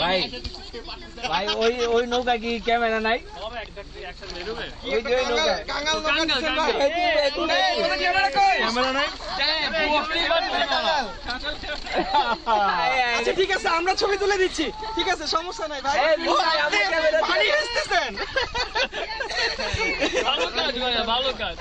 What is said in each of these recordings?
ভাই ভাই ওই ওই নৌকা কি ক্যামেরা নাই? ওই যে ওই নৌকা? আচ্ছা ঠিক আছে আমরা ছবি তুলে দিচ্ছি। ঠিক আছে সমস্যা নাই ভাই। পানি ভালো কাজ ভাই ভালো কাজ।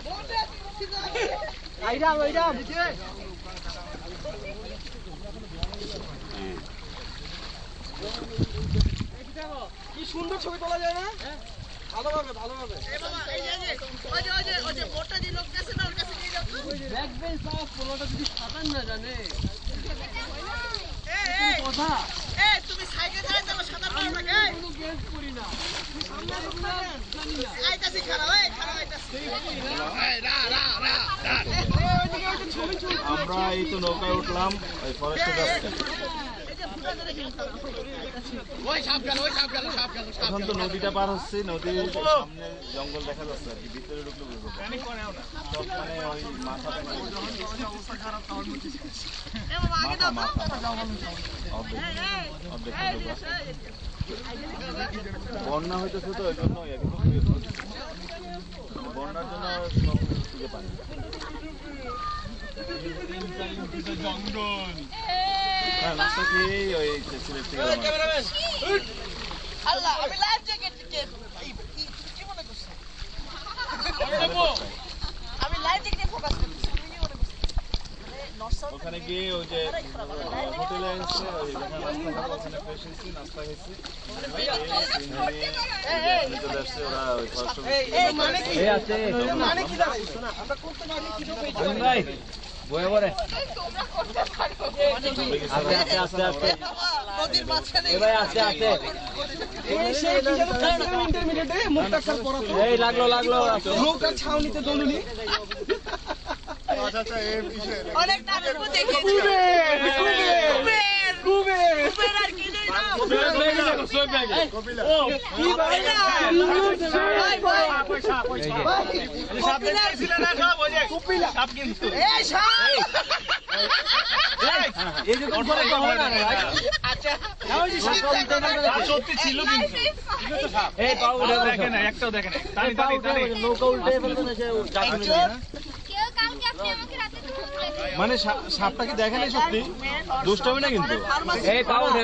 কি সুন্দর ছবি তোলা যায় না ভালোভাবে দেখবেন সব পোলোটা যদি সাঁতার না জানে তুমি সাইকেল চালাই তো সাঁতার পারো না কে কোনো গেস করি না আইতাছি খারাপ এই খারাপ আইতাছি আমরা এই তো নৌকায় উঠলাম ওই ফরেস্টে এখন তো নদীটা পার হচ্ছে, নদীর সামনে জঙ্গল দেখা যাচ্ছে আর কি, ভিতরে ঢুকলে বুঝব। মানে ওই মাথা মাথা। বন্যা হইতেছে তো ওই জন্য বন্যার জন্য সব পানি হ্যাঁ ওই জ্যাকেট কি মনে মনে সাউথ ওখানে গিয়ে ওই যে হোটেলে এসে ওই ওখানে ফ্রেশ হয়েছি নাস্তা খেয়েছি ওই ফার্স্ট মানে আছে মানে আমরা করতে পারি বয়ে পড়ে আস্তে আস্তে আস্তে আস্তে। নদীর মাঝখানে এ আস্তে আস্তে। এই লাগল লাগল। নৌকার ছাউনিতে দলুনি অনেক টাকার দেখে কুবের কুবের কুবের কুবের আর কি নেই না কি ভাই ভাই ভাই এই সাপ এই যে কোন সময় হয় না ভাই আচ্ছা পাও দেখে দেখে মানে সা- সাপটা কি দেখে নাই সত্যি? দুষ্টমি না কিন্তু? এই পা উঠে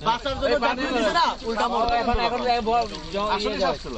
বসে বাচ্চার জন্য উল্টা এখন এখন আসলে ছিল।